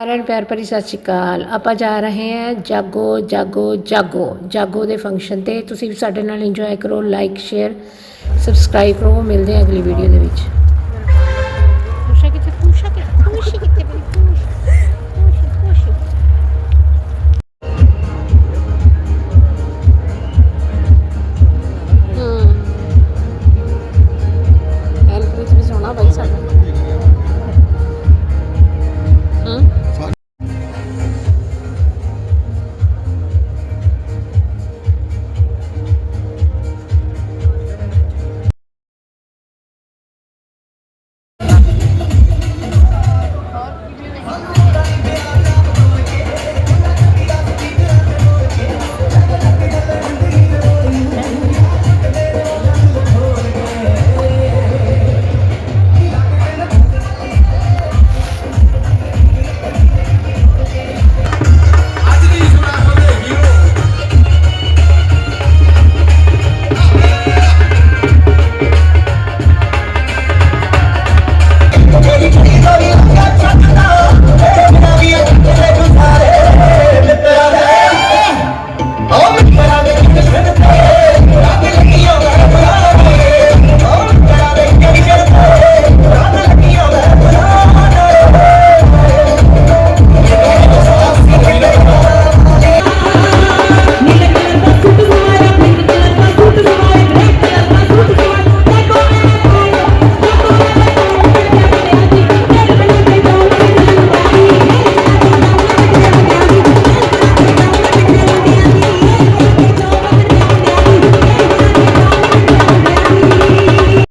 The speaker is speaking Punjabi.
ਸਾਰਿਆਂ ਨੂੰ ਪਿਆਰ ਭਰੀ ਸਤਿ ਸ਼੍ਰੀ ਅਕਾਲ। ਆਪਾਂ ਜਾ ਰਹੇ ਹਾਂ ਜਾਗੋ ਜਾਗੋ ਜਾਗੋ। ਜਾਗੋ ਦੇ ਫੰਕਸ਼ਨ ਤੇ ਤੁਸੀਂ ਵੀ ਸਾਡੇ ਨਾਲ ਇੰਜੋਏ ਕਰੋ ਲਾਈਕ ਸ਼ੇਅਰ ਸਬਸਕ੍ਰਾਈਬ ਕਰੋ। ਮਿਲਦੇ ਹਾਂ ਅਗਲੀ ਵੀਡੀਓ ਦੇ ਵਿੱਚ।